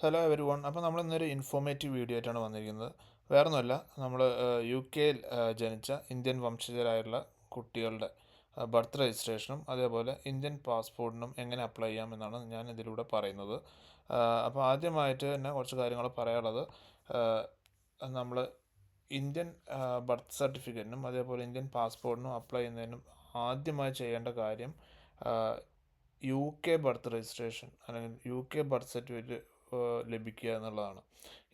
Hello every one അപ്പോൾ നമ്മൾ ഇന്നൊരു ഇൻഫോർമേറ്റീവ് വീഡിയോ ആയിട്ടാണ് വന്നിരിക്കുന്നത്. വേറൊന്നുമല്ല നമ്മൾ യു കെയിൽ ജനിച്ച ഇന്ത്യൻ വംശജരായുള്ള കുട്ടികളുടെ ബർത്ത് രജിസ്ട്രേഷനും അതേപോലെ ഇന്ത്യൻ പാസ്പോർട്ടിനും എങ്ങനെ അപ്ലൈ ചെയ്യാം എന്നാണ് ഞാൻ ഇതിലൂടെ പറയുന്നത്. അപ്പോൾ ആദ്യമായിട്ട് തന്നെ കുറച്ച് കാര്യങ്ങൾ പറയാനുള്ളത് നമ്മൾ ഇന്ത്യൻ ബർത്ത് സർട്ടിഫിക്കറ്റിനും അതേപോലെ ഇന്ത്യൻ പാസ്പോർട്ടിനും അപ്ലൈ ചെയ്യുന്നതിനും ആദ്യമായി ചെയ്യേണ്ട കാര്യം യു കെ ബർത്ത് രജിസ്ട്രേഷൻ അല്ലെങ്കിൽ യു കെ ബർത്ത് സർട്ടിഫിക്കറ്റ് ലഭിക്കുക എന്നുള്ളതാണ്.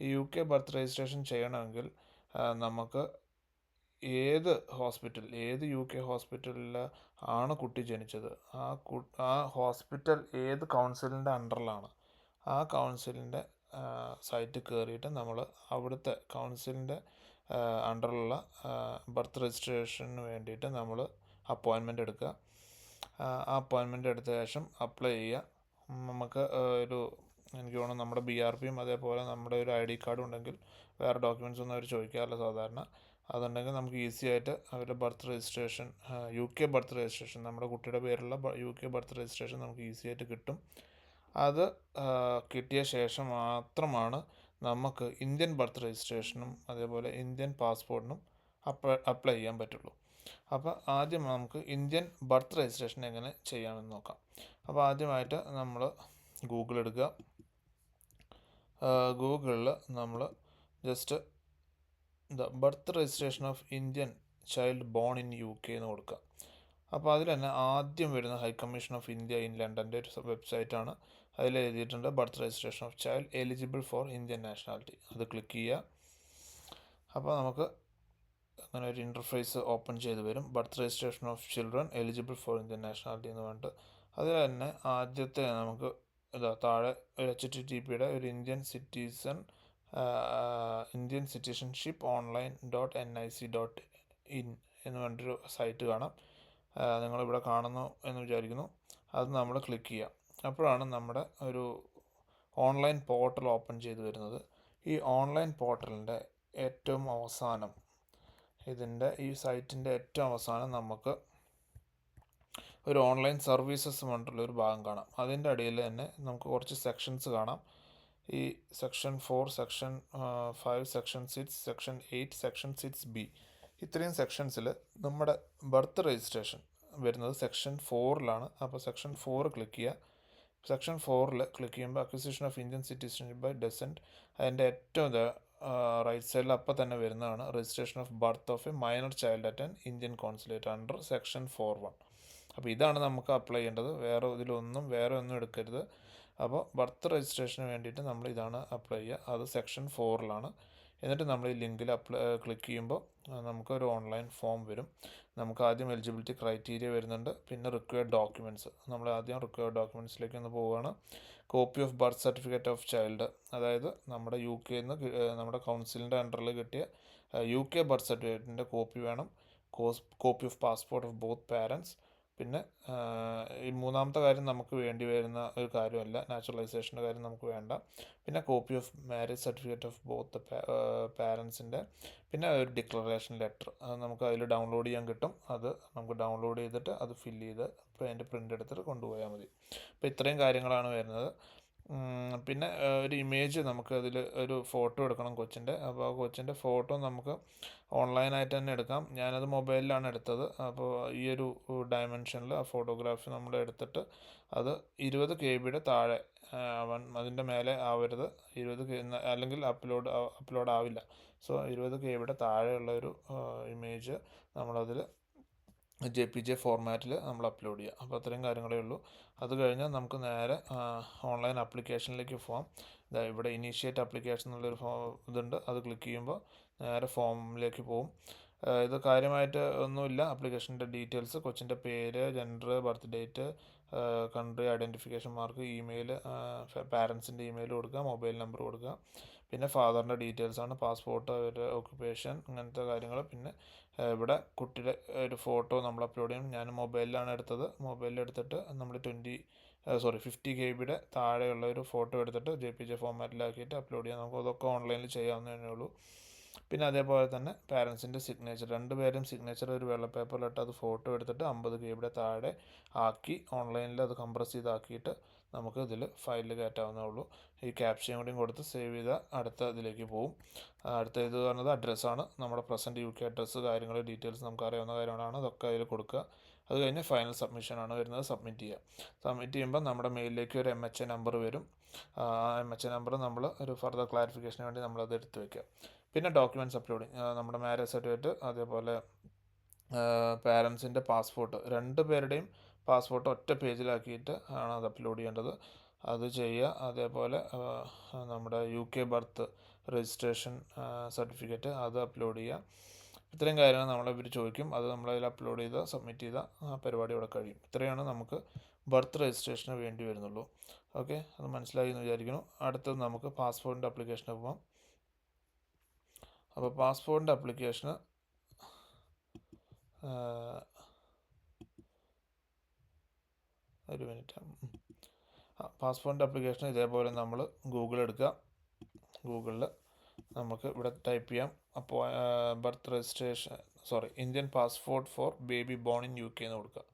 ഈ യു കെ ബർത്ത് രജിസ്ട്രേഷൻ ചെയ്യണമെങ്കിൽ നമുക്ക് ഏത് ഹോസ്പിറ്റൽ ഏത് യു കെ ഹോസ്പിറ്റലിൽ ആണ് കുട്ടി ജനിച്ചത്? ആ കു ആ ഹോസ്പിറ്റൽ ഏത് കൗൺസിലിന്റെ അണ്ടറിലാണ് ആ കൗൺസിലിന്റെ സൈറ്റ് കയറിയിട്ട് നമ്മൾ അവിടുത്തെ കൗൺസിലിന്റെ അണ്ടറിലുള്ള ബർത്ത് രജിസ്ട്രേഷന് വേണ്ടിയിട്ട് നമ്മൾ അപ്പോയിൻമെന്റ് എടുക്കുക. ആ അപ്പോയിൻമെന്റ് എടുത്ത ശേഷം അപ്ലൈ ചെയ്യുക. നമുക്ക് ഒരു എനിക്ക് തോന്നുന്നു നമ്മുടെ ബി ആർ പിയും അതേപോലെ നമ്മുടെ ഒരു ഐ ഡി കാർഡും ഉണ്ടെങ്കിൽ വേറെ ഡോക്യുമെന്റ്സ് ഒന്നും അവർ ചോദിക്കാറില്ല സാധാരണ. അതുണ്ടെങ്കിൽ നമുക്ക് ഈസി ആയിട്ട് അവരുടെ birth registration U K birth registration നമ്മുടെ കുട്ടിയുടെ പേരുള്ള യു കെ ബർത്ത് രജിസ്ട്രേഷൻ നമുക്ക് ഈസി ആയിട്ട് കിട്ടും. അത് കിട്ടിയ ശേഷം മാത്രമാണ് നമുക്ക് ഇന്ത്യൻ ബർത്ത് രജിസ്ട്രേഷനും അതേപോലെ ഇന്ത്യൻ പാസ്പോർട്ടിനും അപ്ലൈ അപ്ലൈ ചെയ്യാൻ പറ്റുള്ളൂ. അപ്പോൾ ആദ്യം നമുക്ക് ഇന്ത്യൻ ബർത്ത് രജിസ്ട്രേഷൻ എങ്ങനെ ചെയ്യാമെന്ന് നോക്കാം. അപ്പോൾ ആദ്യമായിട്ട് നമ്മൾ ഗൂഗിൾ എടുക്കുക. ഗൂഗിളിൽ നമ്മൾ just the birth registration of Indian child born in UK K എന്ന് കൊടുക്കുക. അപ്പോൾ അതിൽ തന്നെ ആദ്യം വരുന്ന high commission of India in ലണ്ടന്റെ ഒരു വെബ്സൈറ്റാണ് അതിൽ എഴുതിയിട്ടുണ്ട് birth registration of child eligible for Indian nationality. അത് ക്ലിക്ക് ചെയ്യുക. അപ്പോൾ നമുക്ക് അങ്ങനെ ഒരു ഇന്റർഫേസ് ഓപ്പൺ ചെയ്ത് വരും. Birth registration of children eligible for Indian nationality എന്ന് പറഞ്ഞിട്ട്. അതിൽ തന്നെ ആദ്യത്തെ നമുക്ക് ഇതാ താഴെ ഒരു എച്ച് ടി ടി പിയുടെ ഒരു Indian citizen Indian citizenship online dot N I C dot in എന്ന് പറഞ്ഞിട്ടൊരു സൈറ്റ് കാണാം. നിങ്ങളിവിടെ കാണുന്നു എന്ന് വിചാരിക്കുന്നു. അത് നമ്മൾ ക്ലിക്ക് ചെയ്യുക അപ്പോഴാണ് നമ്മുടെ ഒരു ഓൺലൈൻ പോർട്ടൽ ഓപ്പൺ ചെയ്ത് വരുന്നത്. ഈ ഓൺലൈൻ പോർട്ടലിന്റെ ഏറ്റവും അവസാനം ഇതിന്റെ ഈ സൈറ്റിന്റെ ഏറ്റവും അവസാനം നമുക്ക് ഒരു ഓൺലൈൻ സർവീസസ് പറഞ്ഞിട്ടുള്ള ഒരു ഭാഗം കാണാം. അതിന്റെ അടിയിൽ തന്നെ നമുക്ക് കുറച്ച് സെക്ഷൻസ് കാണാം. ഈ section four section five section six section eight section six B ഇത്രയും സെക്ഷൻസിൽ നമ്മുടെ ബർത്ത് രജിസ്ട്രേഷൻ വരുന്നത് സെക്ഷൻ ഫോറിലാണ് അപ്പോൾ സെക്ഷൻ ഫോർ ക്ലിക്ക് ചെയ്യുക സെക്ഷൻ ഫോറിൽ ക്ലിക്ക് ചെയ്യുമ്പോൾ acquisition of Indian citizenship by descent അതിന്റെ ഏറ്റവും റൈറ്റ് സൈഡിൽ അപ്പോൾ തന്നെ വരുന്നതാണ് registration of birth of a minor child at an Indian consulate under section four one അപ്പോൾ ഇതാണ് നമുക്ക് അപ്ലൈ ചെയ്യേണ്ടത്. വേറെ ഇതിലൊന്നും വേറെ ഒന്നും എടുക്കരുത്. അപ്പോൾ ബർത്ത് രജിസ്ട്രേഷന് വേണ്ടിയിട്ട് നമ്മൾ ഇതാണ് അപ്ലൈ ചെയ്യുക. അത് സെക്ഷൻ ഫോറിലാണ് എന്നിട്ട് നമ്മൾ ഈ ലിങ്കിൽ അപ്ലൈ ക്ലിക്ക് ചെയ്യുമ്പോൾ നമുക്കൊരു ഓൺലൈൻ ഫോം വരും. നമുക്ക് ആദ്യം എലിജിബിലിറ്റി ക്രൈറ്റീരിയ വരുന്നുണ്ട്. പിന്നെ റിക്വയർഡ് ഡോക്യുമെന്റ്സ് നമ്മൾ ആദ്യം റിക്വയർഡ് ഡോക്യുമെന്റ്സിലേക്ക് ഒന്ന് പോവുകയാണ്. Copy of birth certificate of child അതായത് നമ്മുടെ യു കെയിൽ നിന്ന് നമ്മുടെ കൗൺസിലിന്റെ അണ്ടറിൽ കിട്ടിയ യു കെ ബർത്ത് സർട്ടിഫിക്കറ്റിന്റെ കോപ്പി വേണം. Copy of passport of both parents പിന്നെ ഈ മൂന്നാമത്തെ കാര്യം നമുക്ക് വേണ്ടി വരുന്ന ഒരു കാര്യമല്ല. നാച്ചുറലൈസേഷന്റെ കാര്യം നമുക്ക് വേണ്ട. പിന്നെ copy of marriage certificate of both പാരൻസിന്റെ പിന്നെ ഒരു ഡിക്ലറേഷൻ ലെറ്റർ അത് നമുക്ക് അതിൽ ഡൗൺലോഡ് ചെയ്യാൻ കിട്ടും. അത് നമുക്ക് ഡൗൺലോഡ് ചെയ്തിട്ട് അത് ഫില്ല് ചെയ്ത് അതിന്റെ പ്രിന്റ് എടുത്തിട്ട് കൊണ്ടുപോയാൽ മതി. അപ്പോൾ ഇത്രയും കാര്യങ്ങളാണ് വരുന്നത്. പിന്നെ ഒരു ഇമേജ് നമുക്ക് അതിൽ ഒരു ഫോട്ടോ എടുക്കണം കൊച്ചിന്റെ. അപ്പോൾ ആ കൊച്ചിന്റെ ഫോട്ടോ നമുക്ക് ഓൺലൈനായിട്ട് തന്നെ എടുക്കാം. ഞാനത് മൊബൈലിലാണ് എടുത്തത്. അപ്പോൾ ഈ ഒരു ഡയമെൻഷനിൽ ആ ഫോട്ടോഗ്രാഫി നമ്മൾ എടുത്തിട്ട് അത് ഇരുപത് കെ ബിയുടെ താഴെ അവൻ അതിന്റെ മേലെ ആവരുത്. ഇരുപത് കെ അല്ലെങ്കിൽ അപ്ലോഡ് അപ്ലോഡ് ആവില്ല. സോ ഇരുപത് കെ ബിയുടെ താഴെയുള്ള ഒരു ഇമേജ് നമ്മളതിൽ ജെ പി ജെ ഫോർമാറ്റിൽ നമ്മൾ അപ്ലോഡ് ചെയ്യുക അപ്പോൾ അത്രയും കാര്യങ്ങളേ ഉള്ളൂ. അത് കഴിഞ്ഞാൽ നമുക്ക് നേരെ ഓൺലൈൻ ആപ്ലിക്കേഷനിലേക്ക് പോകാം ഇവിടെ ഇനീഷ്യേറ്റ് ആപ്ലിക്കേഷൻ എന്നുള്ളൊരു ഫോ ഇതുണ്ട്. അത് ക്ലിക്ക് ചെയ്യുമ്പോൾ നേരെ ഫോമിലേക്ക് പോകും ഇത് കാര്യമായിട്ട് ഒന്നുമില്ല. ആപ്ലിക്കേഷന്റെ ഡീറ്റെയിൽസ് കൊച്ചിന്റെ പേര് gender birth date country identification mark email പാരൻസിന്റെ email കൊടുക്കുക മൊബൈൽ നമ്പർ കൊടുക്കുക പിന്നെ ഫാദറിന്റെ ഡീറ്റെയിൽസ് ആണ് പാസ്പോർട്ട് അവരുടെ ഓക്യുപ്പേഷൻ അങ്ങനത്തെ കാര്യങ്ങൾ പിന്നെ ഇവിടെ കുട്ടിയുടെ ഒരു ഫോട്ടോ നമ്മൾ അപ്ലോഡ് ചെയ്യണം ഞാൻ മൊബൈലിലാണ് എടുത്തത്. മൊബൈലിൽ എടുത്തിട്ട് നമ്മൾ ട്വന്റി സോറി ഫിഫ്റ്റി കെ ബിയുടെ താഴെയുള്ള ഒരു ഫോട്ടോ എടുത്തിട്ട് ജെ പി ജെ ഫോമാറ്റിലാക്കിയിട്ട് അപ്ലോഡ് ചെയ്യാം. നമുക്ക് അതൊക്കെ ഓൺലൈനിൽ ചെയ്യാവുന്നതേ ഉള്ളൂ. പിന്നെ അതേപോലെ തന്നെ പാരൻസിന്റെ സിഗ്നേച്ചർ രണ്ടുപേരും സിഗ്നേച്ചർ ഒരു വെള്ള പേപ്പറിലിട്ട് അത് ഫോട്ടോ എടുത്തിട്ട് അമ്പത് കെ ബിയുടെ താഴെ ആക്കി ഓൺലൈനിൽ അത് കംപ്രസ് ചെയ്താക്കിയിട്ട് നമുക്ക് ഇതിൽ ഫയലിൽ കയറ്റാവുന്നേ ഉള്ളൂ. ഈ ക്യാപ്ഷൻ കൂടിയും കൊടുത്ത് സേവ് ചെയ്താൽ അടുത്ത ഇതിലേക്ക് പോകും അടുത്ത ഇത് പറഞ്ഞത് അഡ്രസ്സാണ് നമ്മുടെ പ്രസന്റ് യു കെ അഡ്രസ്സ് കാര്യങ്ങൾ ഡീറ്റെയിൽസ് നമുക്ക് അറിയാവുന്ന കാര്യങ്ങളാണ്. അതൊക്കെ അതിൽ കൊടുക്കുക. അത് കഴിഞ്ഞ് ഫൈനൽ സബ്മിഷനാണ് വരുന്നത്. സബ്മിറ്റ് ചെയ്യുക. സബ്മിറ്റ് ചെയ്യുമ്പോൾ നമ്മുടെ മെയിലിലേക്ക് ഒരു എം എച്ച് എ നമ്പർ വരും. എം എച്ച് എ നമ്പർ നമ്മൾ ഒരു ഫർദർ ക്ലാരിഫിക്കേഷന് വേണ്ടി നമ്മളത് എടുത്ത് വയ്ക്കുക പിന്നെ ഡോക്യുമെന്റ്സ് അപ്ലോഡിങ് നമ്മുടെ മാരേജ് സർട്ടിഫിക്കറ്റ് അതേപോലെ പാരൻസിന്റെ പാസ്പോർട്ട് രണ്ട് പേരുടെയും പാസ്പോർട്ട് ഒറ്റ പേജിലാക്കിയിട്ട് ആണ് അത് അപ്ലോഡ് ചെയ്യേണ്ടത്. അത് ചെയ്യുക. അതേപോലെ നമ്മുടെ U K birth registration certificate അത് അപ്ലോഡ് ചെയ്യുക. ഇത്രയും കാര്യങ്ങൾ നമ്മളെ ഇവർ ചോദിക്കും. അത് നമ്മളതിൽ അപ്ലോഡ് ചെയ്ത് സബ്മിറ്റ് ചെയ്ത പരിപാടി ഇവിടെ കഴിയും. ഇത്രയാണ് നമുക്ക് ബർത്ത് രജിസ്ട്രേഷന് വേണ്ടി വരുന്നുള്ളൂ. ഓക്കെ അത് മനസ്സിലായി എന്ന് വിചാരിക്കുന്നു. അടുത്തത് നമുക്ക് പാസ്പോർട്ടിന്റെ അപ്ലിക്കേഷന് പോകാം അപ്പോൾ പാസ്പോർട്ടിന്റെ അപ്ലിക്കേഷന് ഒരു മിനിറ്റ്. ആ പാസ്പോർട്ടിന്റെ അപ്ലിക്കേഷൻ ഇതേപോലെ നമ്മൾ ഗൂഗിൾ എടുക്കുക ഗൂഗിളിൽ നമുക്ക് ഇവിടെ ടൈപ്പ് ചെയ്യാം. അപ്പോൾ birth registration sorry Indian passport for baby born in UK K എന്ന് കൊടുക്കുക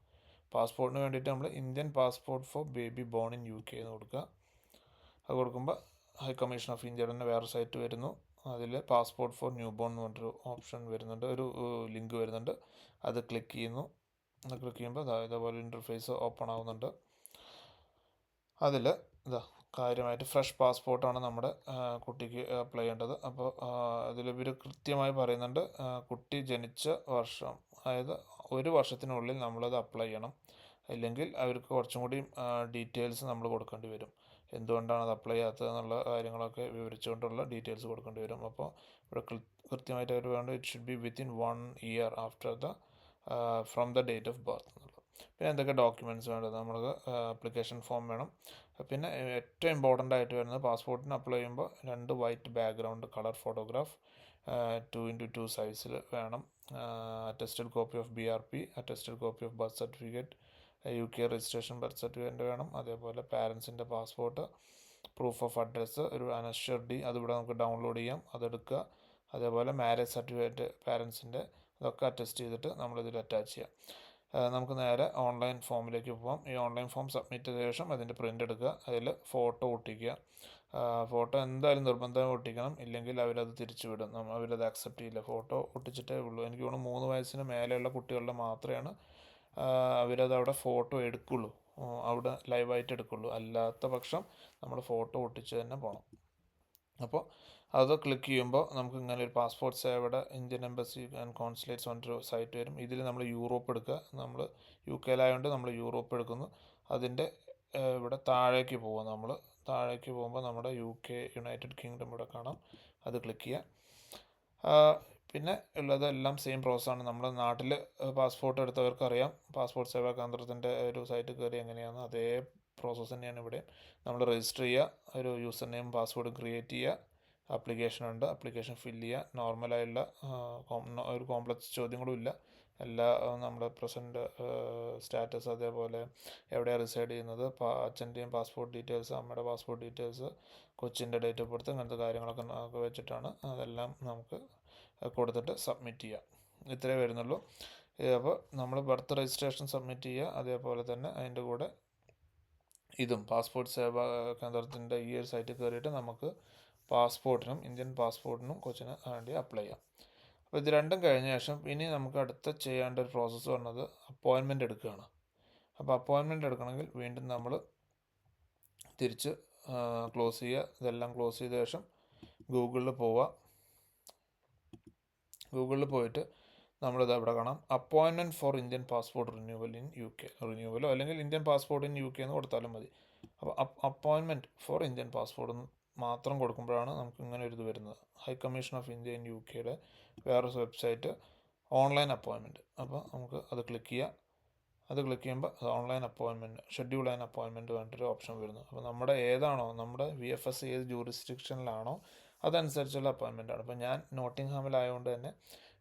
പാസ്പോർട്ടിന് വേണ്ടിയിട്ട് നമ്മൾ Indian passport for baby born in UK K എന്ന് കൊടുക്കുക അത് കൊടുക്കുമ്പോൾ ഹൈ കമ്മീഷൻ ഓഫ് ഇന്ത്യയുടെ തന്നെ വേറെ സൈറ്റ് വരുന്നു. അതിൽ പാസ്പോർട്ട് ഫോർ ന്യൂ ബോൺ എന്ന് പറഞ്ഞൊരു ഓപ്ഷൻ വരുന്നുണ്ട്. ഒരു ലിങ്ക് വരുന്നുണ്ട്. അത് ക്ലിക്ക് ചെയ്യുന്നു. അത് ക്ലിക്ക് ചെയ്യുമ്പോൾ ഇതാ ഇതേപോലെ ഇന്റർഫേസ് ഓപ്പൺ ആവുന്നുണ്ട്. അതിൽ ഇതാ കാര്യമായിട്ട് ഫ്രഷ് പാസ്പോർട്ടാണ് നമ്മുടെ കുട്ടിക്ക് അപ്ലൈ ചെയ്യേണ്ടത്. അപ്പോൾ ഇവർ കൃത്യമായി പറയുന്നുണ്ട് കുട്ടി ജനിച്ച വർഷം അതായത് ഒരു വർഷത്തിനുള്ളിൽ നമ്മളത് അപ്ലൈ ചെയ്യണം. അല്ലെങ്കിൽ അവർക്ക് കുറച്ചും കൂടി ഡീറ്റെയിൽസ് നമ്മൾ കൊടുക്കേണ്ടി വരും. എന്തുകൊണ്ടാണ് അത് അപ്ലൈ ചെയ്യാത്തത് എന്നുള്ള കാര്യങ്ങളൊക്കെ വിവരിച്ചുകൊണ്ടുള്ള ഡീറ്റെയിൽസ് കൊടുക്കേണ്ടി വരും. അപ്പോൾ ഇവിടെ കൃത്യമായിട്ട് അവർ വേണ്ട it should be within one year after the from the date of birth എന്നുള്ളത്. പിന്നെ എന്തൊക്കെ ഡോക്യുമെന്റ്സ് വേണ്ടത്? നമുക്ക് അപ്ലിക്കേഷൻ ഫോം വേണം. പിന്നെ ഏറ്റവും ഇമ്പോർട്ടന്റ് ആയിട്ട് വരുന്നത് പാസ്പോർട്ടിന് അപ്ലൈ ചെയ്യുമ്പോൾ രണ്ട് white background colour photograph two into two സൈസിൽ വേണം. Attested copy of B R P attested copy of birth certificate U K registration birth certificate വേണം. അതേപോലെ പാരൻസിന്റെ പാസ്പോർട്ട് പ്രൂഫ് ഓഫ് അഡ്രസ്സ് ഒരു അനശ്വർ ഡി അതിവിടെ നമുക്ക് ഡൗൺലോഡ് ചെയ്യാം. അതെടുക്കുക. അതേപോലെ മാരേജ് സർട്ടിഫിക്കറ്റ് പാരൻസിന്റെ ഇതൊക്കെ അറ്റസ്റ്റ് ചെയ്തിട്ട് നമ്മളിതിൽ അറ്റാച്ച് ചെയ്യാം. നമുക്ക് നേരെ ഓൺലൈൻ ഫോമിലേക്ക് പോകാം ഈ ഓൺലൈൻ ഫോം സബ്മിറ്റ് ചെയ്ത ശേഷം അതിന്റെ പ്രിന്റ് എടുക്കുക. അതിൽ ഫോട്ടോ ഒട്ടിക്കുക. ഫോട്ടോ എന്തായാലും നിർബന്ധമായി ഒട്ടിക്കണം. ഇല്ലെങ്കിൽ അവരത് തിരിച്ചു വിടും അവരത് അക്സെപ്റ്റ് ചെയ്യില്ല. ഫോട്ടോ ഒട്ടിച്ചിട്ടേ ഉള്ളൂ. എനിക്ക് തോന്നുന്നു മൂന്ന് വയസ്സിന് മേലെയുള്ള കുട്ടികളുടെ മാത്രമാണ് അവരത് അവിടെ ഫോട്ടോ എടുക്കുള്ളൂ. അവിടെ ലൈവായിട്ട് എടുക്കുള്ളൂ. അല്ലാത്ത പക്ഷം നമ്മൾ ഫോട്ടോ ഒട്ടിച്ച് തന്നെ പോകണം അപ്പോൾ അത് ക്ലിക്ക് ചെയ്യുമ്പോൾ നമുക്ക് ഇങ്ങനെ ഒരു പാസ്പോർട്ട് സേവയുടെ ഇന്ത്യൻ എംബസി ആൻഡ് കോൺസുലേറ്റ്സ് പറഞ്ഞൊരു സൈറ്റ് വരും. ഇതിൽ നമ്മൾ യൂറോപ്പ് എടുക്കുക. നമ്മൾ യു കെയിലായതുകൊണ്ട് നമ്മൾ യൂറോപ്പ് എടുക്കുന്നു. അതിന്റെ ഇവിടെ താഴേക്ക് പോവുക നമ്മൾ താഴേക്ക് പോകുമ്പോൾ നമ്മുടെ യു കെ യുണൈറ്റഡ് കിങ്ഡം ഇവിടെ കാണാം. അത് ക്ലിക്ക് ചെയ്യുക. ആ, പിന്നെ ഉള്ളത് എല്ലാം സെയിം പ്രോസസ്സാണ് നമ്മുടെ നാട്ടിൽ പാസ്പോർട്ട് എടുത്തവർക്കറിയാം. പാസ്പോർട്ട് സേവാ കേന്ദ്രത്തിന്റെ ഒരു സൈറ്റ് കയറി എങ്ങനെയാണ് അതേ പ്രോസസ്സ് തന്നെയാണ് ഇവിടെ. നമ്മൾ രജിസ്റ്റർ ചെയ്യുക ഒരു യൂസർ നെയിം പാസ്വേഡ് ക്രിയേറ്റ് ചെയ്യുക ആപ്ലിക്കേഷൻ ഉണ്ട്. ആപ്ലിക്കേഷൻ ഫില്ല് ചെയ്യുക. നോർമലായുള്ള ഒരു കോംപ്ലക്സ് ചോദ്യങ്ങളും ഇല്ല. എല്ലാ നമ്മുടെ പ്രസന്റ് സ്റ്റാറ്റസ് അതേപോലെ എവിടെയാണ് റിസൈഡ് ചെയ്യുന്നത് അച്ഛന്റെയും പാസ്പോർട്ട് ഡീറ്റെയിൽസ് അമ്മയുടെ പാസ്പോർട്ട് ഡീറ്റെയിൽസ് കൊച്ചിന്റെ ഡേറ്റ് ഓഫ് ബർത്ത് അങ്ങനത്തെ കാര്യങ്ങളൊക്കെ വെച്ചിട്ടാണ് അതെല്ലാം നമുക്ക് കൊടുത്തിട്ട് സബ്മിറ്റ് ചെയ്യാം ഇത്രേ വരുന്നുള്ളൂ. അപ്പോൾ നമ്മൾ ബർത്ത് രജിസ്ട്രേഷൻ സബ്മിറ്റ് ചെയ്യുക. അതേപോലെ തന്നെ അതിന്റെ കൂടെ ഇതും പാസ്പോർട്ട് സേവാ കേന്ദ്രത്തിന്റെ ഈ ഒരു സൈറ്റിൽ കയറിയിട്ട് നമുക്ക് പാസ്പോർട്ടിനും ഇന്ത്യൻ പാസ്പോർട്ടിനും കൊച്ചിന് വേണ്ടി അപ്ലൈ ചെയ്യാം. അപ്പോൾ ഇത് രണ്ടും കഴിഞ്ഞ ശേഷം ഇനി നമുക്ക് അടുത്ത ചെയ്യേണ്ട ഒരു പ്രോസസ്സ് പറഞ്ഞത് അപ്പോയിൻമെന്റ് എടുക്കുകയാണ്. അപ്പോൾ അപ്പോയിൻമെന്റ് എടുക്കണമെങ്കിൽ വീണ്ടും നമ്മൾ തിരിച്ച് ക്ലോസ് ചെയ്യുക. ഇതെല്ലാം ക്ലോസ് ചെയ്ത ശേഷം ഗൂഗിളിൽ പോവുക. ഗൂഗിളിൽ പോയിട്ട് നമ്മളിത് അവിടെ കാണാം? അപ്പോയിൻമെന്റ് for Indian passport renewal in UK K റിന്യൂവലോ അല്ലെങ്കിൽ Indian passport in U K എന്ന് കൊടുത്താലും മതി. അപ്പോൾ അപ്പോയിൻമെന്റ് ഫോർ ഇന്ത്യൻ പാസ്പോർട്ട് മാത്രം കൊടുക്കുമ്പോഴാണ് നമുക്ക് ഇങ്ങനെ ഒരു ഇത് വരുന്നത്. High commission of India in U കെയുടെ വേറൊരു വെബ്സൈറ്റ് ഓൺലൈൻ അപ്പോയിൻമെന്റ് അപ്പോൾ നമുക്ക് അത് ക്ലിക്ക് ചെയ്യാം. അത് ക്ലിക്ക് ചെയ്യുമ്പോൾ ഓൺലൈൻ അപ്പോയിൻമെന്റ് ഷെഡ്യൂൾ ആൻ അപ്പോയിൻമെന്റ് പറഞ്ഞിട്ടൊരു ഓപ്ഷൻ വരുന്നു. അപ്പോൾ നമ്മുടെ ഏതാണോ നമ്മുടെ വി എഫ് എസ് ഏത് ജൂറിസ്ഡിക്ഷനിലാണോ അതനുസരിച്ചുള്ള അപ്പോയിൻമെന്റ് ആണ്. അപ്പോൾ ഞാൻ നോട്ടിംഗ്ഹാമിലായതുകൊണ്ട് തന്നെ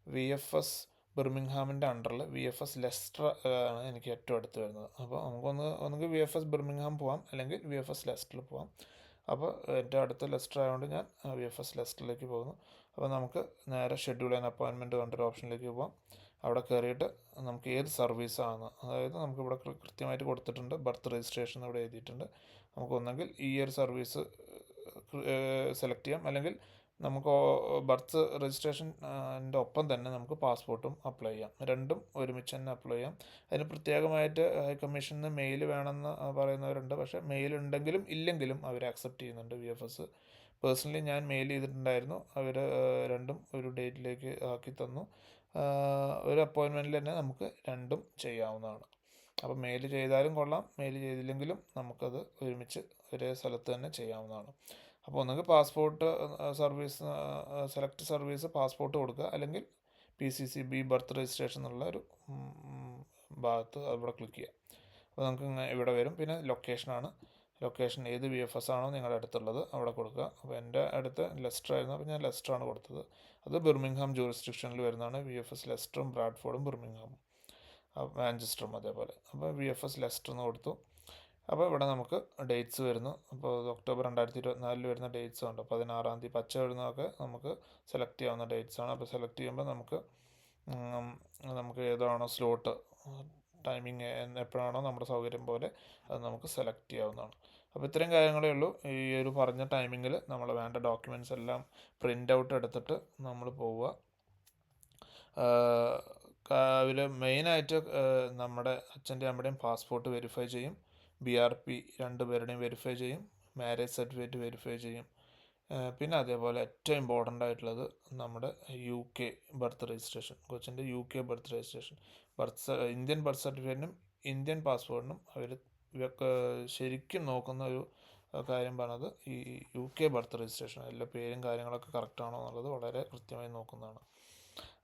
വി എഫ് എസ് ബിർമിംഗ്ഹാമിന്റെ അണ്ടറിൽ വി എഫ് എസ് ലെസ്റ്റർ ആണ് എനിക്ക് ഏറ്റവും അടുത്ത് വരുന്നത്. അപ്പോൾ നമുക്കൊന്ന് ഒന്നുകിൽ വി എഫ് എസ് ബിർമിംഗ്ഹാം പോവാം അല്ലെങ്കിൽ വി എഫ് എസ് ലെസ്റ്ററിൽ പോവാം. അപ്പോൾ ഏറ്റവും അടുത്ത ലെസ്റ്റർ ആയതുകൊണ്ട് ഞാൻ വി എഫ് എസ് ലെസ്റ്ററിലേക്ക് പോകുന്നു. അപ്പോൾ നമുക്ക് നേരെ ഷെഡ്യൂൾ ആൻഡ് അപ്പോയിൻമെന്റ് പറഞ്ഞൊരു ഓപ്ഷനിലേക്ക് പോവാം. അവിടെ കയറിയിട്ട് നമുക്ക് ഏത് സർവീസാണ് അതായത് നമുക്ക് ഇവിടെ കൃ- കൃത്യമായിട്ട് കൊടുത്തിട്ടുണ്ട് ബർത്ത് രജിസ്ട്രേഷൻ ഇവിടെ എഴുതിയിട്ടുണ്ട്. നമുക്ക് ഒന്നെങ്കിൽ ഈ ഒരു സർവീസ് സെലക്ട് ചെയ്യാം. അല്ലെങ്കിൽ നമുക്ക് ബർത്ത് രജിസ്ട്രേഷന്റെ ഒപ്പം തന്നെ നമുക്ക് പാസ്പോർട്ടും അപ്ലൈ ചെയ്യാം. രണ്ടും ഒരുമിച്ച് തന്നെ അപ്ലൈ ചെയ്യാം. അതിന് പ്രത്യേകമായിട്ട് ഹൈക്കമ്മീഷനിൽ നിന്ന് മെയിൽ വേണമെന്ന് പറയുന്നവരുണ്ട്. പക്ഷേ മെയിൽ ഉണ്ടെങ്കിലും ഇല്ലെങ്കിലും അവർ അക്സെപ്റ്റ് ചെയ്യുന്നുണ്ട് വി എഫ് എസ് പേഴ്സണലി ഞാൻ മെയിൽ ചെയ്തിട്ടുണ്ടായിരുന്നു. അവർ രണ്ടും ഒരു ഡേറ്റിലേക്ക് ആക്കി തന്നു. ഒരു അപ്പോയിൻമെന്റിൽ തന്നെ നമുക്ക് രണ്ടും ചെയ്യാവുന്നതാണ്. അപ്പോൾ മെയിൽ ചെയ്താലും കൊള്ളാം മെയിൽ ചെയ്തില്ലെങ്കിലും നമുക്കത് ഒരുമിച്ച് ഒരേ സ്ഥലത്ത് തന്നെ ചെയ്യാവുന്നതാണ്. അപ്പോൾ ഒന്നുകിൽ passport service select service passport കൊടുക്കുക. അല്ലെങ്കിൽ P C C B birth registration എന്നുള്ള ഒരു ഭാഗത്ത് അവിടെ ക്ലിക്ക് ചെയ്യുക. അപ്പോൾ നമുക്ക് ഇവിടെ വരും. പിന്നെ ലൊക്കേഷനാണ് ലൊക്കേഷൻ ഏത് വി എഫ് എസ് ആണോ നിങ്ങളുടെ അടുത്തുള്ളത് അവിടെ കൊടുക്കുക. അപ്പോൾ എന്റെ അടുത്ത് ലെസ്റ്റർ ആയിരുന്നു. അപ്പോൾ ഞാൻ ലെസ്റ്റർ ആണ് കൊടുത്തത്. അത് ബിർമിംഗ്ഹാം ജൂറിസ്ഡിക്ഷനിൽ വരുന്നതാണ്. വി എഫ് എസ് ലെസ്റ്ററും ബ്രാഡ്ഫോർഡും ബിർമിംഗ്ഹാമും മാഞ്ചസ്റ്ററും അതേപോലെ. അപ്പോൾ വി എഫ് എസ് ലെസ്റ്റർ എന്ന് കൊടുത്തു. അപ്പോൾ ഇവിടെ നമുക്ക് ഡേറ്റ്സ് വരുന്നു. അപ്പോൾ ഒക്ടോബർ രണ്ടായിരത്തി ഇരുപത്തിനാലിൽ വരുന്ന ഡേറ്റ്സ് ഉണ്ട്. പതിനാറാം തീയതി പച്ച വരുന്നതൊക്കെ നമുക്ക് സെലക്ട് ചെയ്യാവുന്ന ഡേറ്റ്സ് ആണ്. അപ്പോൾ സെലക്ട് ചെയ്യുമ്പോൾ നമുക്ക് നമുക്ക് ഏതാണോ സ്ലോട്ട് ടൈമിങ് എപ്പോഴാണോ നമ്മുടെ സൗകര്യം പോലെ അത് നമുക്ക് സെലക്ട് ചെയ്യാവുന്നതാണ്. അപ്പോൾ ഇത്രയും കാര്യങ്ങളേ ഉള്ളൂ. ഈ ഒരു പറഞ്ഞ ടൈമിങ്ങിൽ നമ്മൾ വേണ്ട ഡോക്യുമെന്റ്സ് എല്ലാം പ്രിന്റ് ഔട്ട് എടുത്തിട്ട് നമ്മൾ പോവുക. അതിൽ മെയിനായിട്ട് നമ്മുടെ അച്ഛന്റെ അമ്മയുടെയും പാസ്പോർട്ട് വെരിഫൈ ചെയ്യും. ബി ആർ പി രണ്ട് പേരുടെയും വെരിഫൈ ചെയ്യും മാരേജ് സർട്ടിഫിക്കറ്റ് വെരിഫൈ ചെയ്യും. പിന്നെ അതേപോലെ ഏറ്റവും ഇമ്പോർട്ടന്റ് ആയിട്ടുള്ളത് നമ്മുടെ യു കെ ബർത്ത് രജിസ്ട്രേഷൻ കൊച്ചിന്റെ U K birth registration birth Indian birth സർട്ടിഫിക്കറ്റിനും Indian പാസ്പോർട്ടിനും അവർ ശരിക്കും നോക്കുന്ന ഒരു കാര്യം പറഞ്ഞത് ഈ യു കെ ബർത്ത് രജിസ്ട്രേഷൻ എല്ലാ പേരും കാര്യങ്ങളൊക്കെ കറക്റ്റാണോ എന്നുള്ളത് വളരെ കൃത്യമായി നോക്കുന്നതാണ്.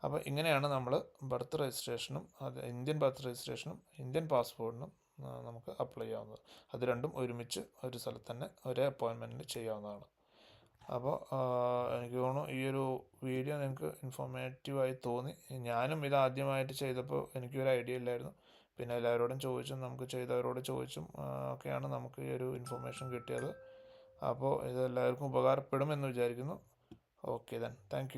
അപ്പോൾ ഇങ്ങനെയാണ് നമ്മൾ ബർത്ത് രജിസ്ട്രേഷനും അത് ഇന്ത്യൻ ബർത്ത് രജിസ്ട്രേഷനും ഇന്ത്യൻ പാസ്പോർട്ടിനും നമുക്ക് അപ്ലൈ ചെയ്യാവുന്നത്. അത് രണ്ടും ഒരുമിച്ച് ഒരു സ്ഥലത്ത് തന്നെ ഒരേ അപ്പോയിൻമെന്റിന് ചെയ്യാവുന്നതാണ്. അപ്പോൾ എനിക്ക് തോന്നുന്നു ഈ ഒരു വീഡിയോ നിങ്ങൾക്ക് ഇൻഫോർമേറ്റീവായി തോന്നി. ഞാനും ഇത് ആദ്യമായിട്ട് ചെയ്തപ്പോൾ എനിക്കൊരു ഐഡിയ ഇല്ലായിരുന്നു. പിന്നെ എല്ലാവരോടും ചോദിച്ചും നമുക്ക് ചെയ്തവരോട് ചോദിച്ചും ഒക്കെയാണ് നമുക്ക് ഈ ഒരു ഇൻഫർമേഷൻ കിട്ടിയത്. അപ്പോൾ ഇത് എല്ലാവർക്കും ഉപകാരപ്പെടുമെന്ന് വിചാരിക്കുന്നു. Okay then thank